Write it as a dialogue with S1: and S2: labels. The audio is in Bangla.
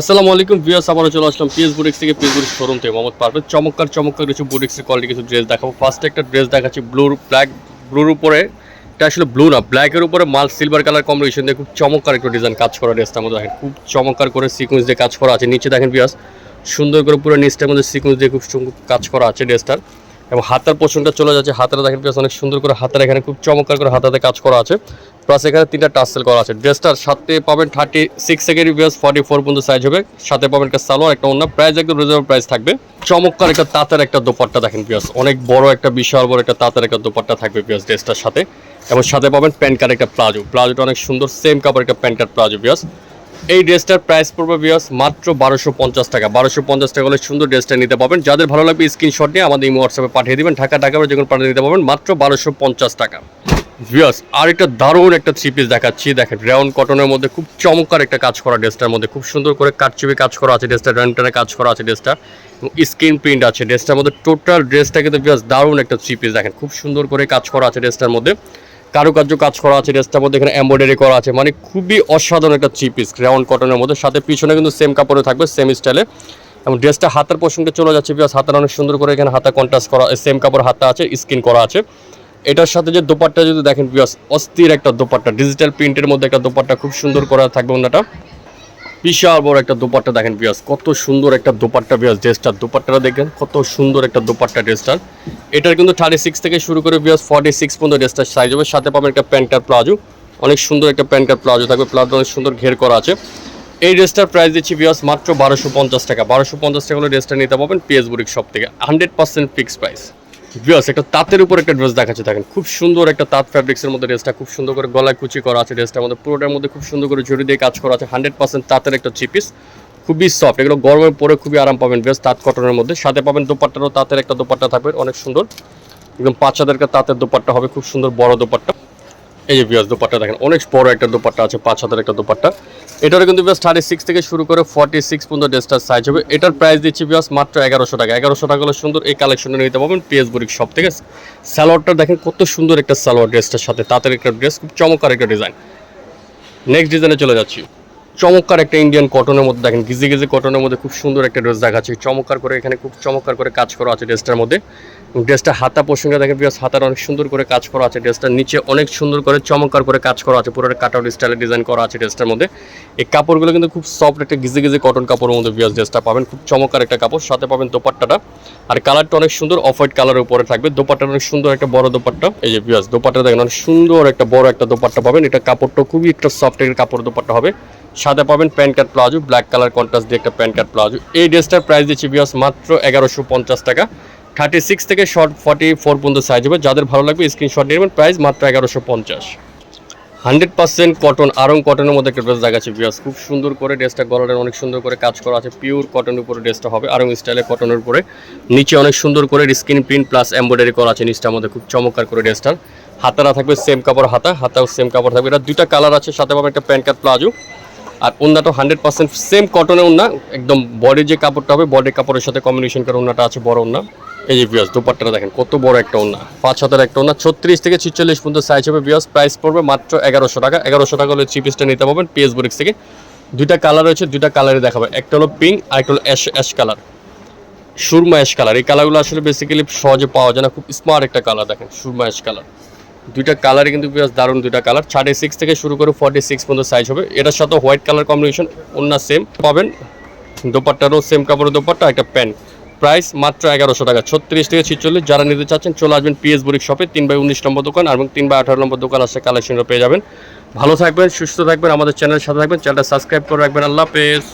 S1: আসসালামু আলাইকুম ভিউয়ার্স, আবারও চলে আসলাম পিএস বুটিক্স থেকে পিএস বুটিক্স শোরুম থেকে। মোহাম্মদ পারভেজ, চমৎকার চমৎকার কিছু বুটিক্সের কোয়ালিটি কিছু ড্রেস দেখাবো। ফার্স্টে একটা ড্রেস দেখাচ্ছি ব্লুর ব্ল্যাক ব্লুর উপরে। এটা আসলে ব্লু না ব্ল্যাকের উপরে মাল সিলভার কালার কম্বিনেশন দিয়ে খুব চমৎকার একটা ডিজাইন কাজ করা ড্রেসটার মধ্যে দেখেন, খুব চমৎকার করে সিকোয়েন্স দিয়ে কাজ করা আছে। নিচে দেখেন ভিউয়ার্স সুন্দর করে পুরো নিচটার মধ্যে সিকোয়েন্স দিয়ে খুব কাজ করা আছে ড্রেসটার এবং হাতার পোষণটা চলে যাচ্ছে। হাতারা দেখেন প্লাস অনেক সুন্দর করে হাতার এখানে খুব চমৎকার করে হাতাতে কাজ করা আছে। প্লাস এখানে তিনটা টাসেল করা আছে। ড্রেসটার সাথে পাবেন থার্টি সিক্স সেকেন্ড বিয়াস ফর্টি ফোর পর্যন্ত সাইজ হবে। সাথে পাবেন একটা সালোয়ার, একটা অন্য প্রাইস একদম রিজনেবল প্রাইস থাকবে। চমৎকার একটা তাঁতের একটা দোপাট্টা দেখেন বিয়াস অনেক বড় একটা, বিশাল বড় একটা তাঁতের একটা দোপাট্টা থাকবে বিয়াস ড্রেসটার সাথে। এবং সাথে পাবেন প্যান্ট কার একটা প্লাজো। প্লাজোটা অনেক সুন্দর সেম কাপড় একটা প্যান্ট কার প্লাজো বিয়াস এই ড্রেসটার প্রাইস পড়বে বিয়াস মাত্র বারোশো পঞ্চাশ টাকা। বারোশো পঞ্চাশ টাকা হলে সুন্দর ড্রেসটা নিতে পাবেন যাদের ভালো লাগবে স্ক্রিনশট নিয়ে আমাদের ইমো হোয়াটসঅ্যাপে পাঠিয়ে দিবেন। ঢাকা ঢাকা যে পাঠিয়ে দিতে পারবেন। মাত্র বারোশো পঞ্চাশ টাকা। ভিয়াস আর একটা দারুণ একটা থ্রি পিস দেখাচ্ছি। দেখেন রেওন কটনের মধ্যে খুব চমৎকার একটা কাজ করা ড্রেসটার মধ্যে। খুব সুন্দর করে কাটচুপি কাজ করা আছে ড্রেসটা রেন্টানে কাজ করা আছে ড্রেসটা। এবং স্ক্রিন প্রিন্ট আছে। ড্রেসটার মধ্যে টোটাল ড্রেসটা কিন্তু ভিয়াস দারুণ একটা থ্রি পিস দেখেন, খুব সুন্দর করে কাজ করা আছে ড্রেসটার মধ্যে। কারুকার্য কাজ করা আছে ড্রেসটার মধ্যে এখানে এম্ব্রয়ডারি করা আছে। মানে খুবই অসাধারণ একটা চিপ পিস রাউন্ড কটনের মধ্যে। সাথে পিছনে কিন্তু সেম কাপড়ে থাকবে সেম স্টাইলে এবং ড্রেসটা হাতের প্রসঙ্গে চলে যাচ্ছে বিকজ হাতার অনেক সুন্দর করে এখানে হাতা কন্ট্রাস্ট করা সেম কাপড় হাতা আছে স্কিন করা আছে। এটার সাথে যে দোপাট্টা যদি দেখেন বিকজ অস্থির একটা দোপাট্টা ডিজিটাল প্রিন্টের মধ্যে একটা দোপাট্টা খুব সুন্দর করা থাকবে ওনাটা। বিশাল বড় একটা দোপাট্টা দেখেন বিয়াস কত সুন্দর একটা দোপাট্টা বিয়াস ড্রেসটার দোপাট্টাটা দেখেন, কত সুন্দর একটা দোপাট্টা ড্রেসটার এটার কিন্তু থার্টি সিক্স থেকে শুরু করে বিয়াস ফর্টি সিক্স পর্যন্ত ড্রেসটার সাইজ হবে। সাথে পাবেন একটা প্যান্টার প্লাজো, অনেক সুন্দর একটা প্যান্টার প্লাজো থাকবে। প্লাজো অনেক সুন্দর ঘের করা আছে। এই ড্রেসটার প্রাইস দিচ্ছি বিয়াস মাত্র বারোশো পঞ্চাশ টাকা। বারোশো পঞ্চাশ টাকা হলে ড্রেসটা নিতে পাবেন পিএস বুরিক শপ থেকে। হান্ড্রেড পার্সেন্ট ফিক্স প্রাইস বিয়াস একটা তাঁতের উপর একটা ড্রেস দেখাচ্ছে, দেখেন, খুব সুন্দর একটা তাঁত ফ্যাব্রিক্সের মধ্যে ড্রেসটা খুব সুন্দর করে গলায় কুচি করা আছে ড্রেসটার মধ্যে পুরোটার মধ্যে খুব সুন্দর করে জড়ি দিয়ে কাজ করা আছে হান্ড্রেড পার্সেন্ট তাঁতের একটা চিপিস খুবই সফট এগুলো গরমের পরে খুবই আরাম পাবেন, বেশ তাঁত কটনের মধ্যে, সাথে পাবেন দোপাট্টারও তাঁতের একটা দোপাট্টা থাকবে, অনেক সুন্দর, একদম বাচ্চাদেরকে তাঁতের দোপাট্টা হবে, খুব সুন্দর বড় দোপাট্টা। এই যে বিয়াস দোপাট্টা দেখেন, অনেক বড় একটা দোপাট্টা আছে, পাঁচ হাতের একটা দোপাট্টা। এটারও কিন্তু বিয়াস থার্টি সিক্স থেকে শুরু করে ফর্টি সিক্স পর্যন্ত ড্রেসটার সাইজ হবে। এটার প্রাইস দিচ্ছি বিয়াস মাত্র এগারোশো টাকা। এগারোশো টাকা হলে সুন্দর এই কালেকশনে নিতে পারবেন পিএস বুরিক সব থেকে। স্যালোয়ারটা দেখেন কত সুন্দর একটা সালোয়ার ড্রেসটার সাথে। তাঁতের একটা ড্রেস খুব চমৎকার একটা ডিজাইন নেক্সট ডিজাইনে চলে যাচ্ছি। চমৎকার একটা ইন্ডিয়ান কটনের মধ্যে দেখেন গিজি গিজি কটনের মধ্যে খুব সুন্দর একটা ড্রেস দেখাচ্ছে। চমৎকার করে এখানে খুব চমৎকার করে কাজ করা আছে ড্রেসটার মধ্যে। ড্রেসটা হাতা প্রসঙ্গে দেখেন বিকজ হাতার অনেক সুন্দর করে কাজ করা আছে ড্রেসটার নিচে অনেক সুন্দর করে চমৎকার করে কাজ করা আছে, পুরোটা কাট আউট স্টাইলে ডিজাইন করা আছে ড্রেসটার মধ্যে। এই কাপড়গুলো কিন্তু খুব সফট একটা গিজি গিজি কটন কাপড়ের মধ্যে বিয়াস ড্রেসটা পাবেন, খুব চমৎকার একটা কাপড়। সাথে পাবেন দোপাট্টাটা। আর কালারটা অনেক সুন্দর অফ হোয়াইট কালারের উপরে থাকবে। দোপাট্টা অনেক সুন্দর একটা বড় দোপাট্টা। এই যে বিয়াস দোপাট্টা দেখেন, অনেক সুন্দর একটা বড় একটা দোপাট্টা পাবেন। এটা কাপড়টা খুবই একটা সফট একটা কাপড় দোপাট্টা হবে। সাথে পাবেন pant cut palazzo black colour contrast দিয়ে একটা প্যান্ট কাট প্লাজো। এই ড্রেসটার প্রাইস দিচ্ছি বিয়াস মাত্র এগারোশো পঞ্চাশ টাকা। থার্টি সিক্স থেকে শর্ট ফর্টি ফোর পর্যন্ত সাইজ হবে। যাদের ভালো লাগবে স্ক্রিনশট নেবেন। প্রাইস মাত্র এগারোশো পঞ্চাশ। হান্ড্রেড পার্সেন্ট কটন আরং কটনের মধ্যে একটা ড্রেস দেখাচ্ছে বিয়াস খুব সুন্দর করে ড্রেসটা গলার অনেক সুন্দর করে কাজ করা আছে। পিওর কটনের উপরে ড্রেসটা হবে, আরং স্টাইলে কটনের উপরে। নিচে অনেক সুন্দর করে স্ক্রিন প্রিন্ট প্লাস এমব্রয়ডারি করা আছে নিচটার মধ্যে। খুব চমৎকার করে ড্রেসটার হাতারা থাকবে সেম কাপড় হাতা, হাতাও সেম কাপড় থাকবে। এটা দুটা কালার আছে, সাথে পাবেন একটা প্যান্ট কাট প্লাজো। আর ওনাটা হান্ড্রেড পার্সেন্ট সেম কটনের ওনা একদম বডির যে কাপড়টা হবে বডির কাপড়ের সাথে কম্বিনেশন করে ওনাটা আছে, বড় ওনা এই যে বিয়াস দুপাট্টাটা দেখেন, কত বড় একটা ওনা পাঁচ হাতের একটা ওনা ছত্রিশ থেকে ছিচল্লিশ পর্যন্ত সাইজ হবে বিয়াস প্রাইস পড়বে মাত্র এগারোশো টাকা। এগারোশো টাকা হলে চিপিসটা নিতে পারবেন পিএস বুরিক্স থেকে। দুইটা কালার রয়েছে, দুইটা কালারে দেখাবে। একটা হলো পিঙ্ক আর একটা হলো অ্যাশ অ্যাশ কালার সুরমা অ্যাশ কালার এই কালারগুলো আসলে বেসিক্যালি সহজে পাওয়া যায় না। খুব স্মার্ট একটা কালার দেখেন, সুরমা অ্যাশ কালার দুইটা কালারই কিন্তু বেশ দারুণ দুইটা কালার থার্টি সিক্স থেকে শুরু করে ফর্টি সিক্স পর্যন্ত সাইজ হবে। এটার সাথে হোয়াইট কালার কম্বিনেশন অন্য সেম পাবেন। দোপাট্টারও সেম কাপড়ের দোপাট্টা, একটা প্যান্ট প্রাইস মাত্র এগারোশো টাকা। ছত্রিশ থেকে ছিচল্লিশ, যারা নিতে চাচ্ছেন চলে আসবেন পিএস বুরিক শপে। তিন বাই উনিশ নম্বর দোকান এবং তিন বাই আঠারো নম্বর দোকান আসছে কালেকশনও পেয়ে যাবেন। ভালো থাকবেন, সুস্থ থাকবেন, আমাদের চ্যানেলের সাথে থাকবেন, চ্যানেলটা সাবস্ক্রাইব করে রাখবেন। আল্লাহ হাফেজ।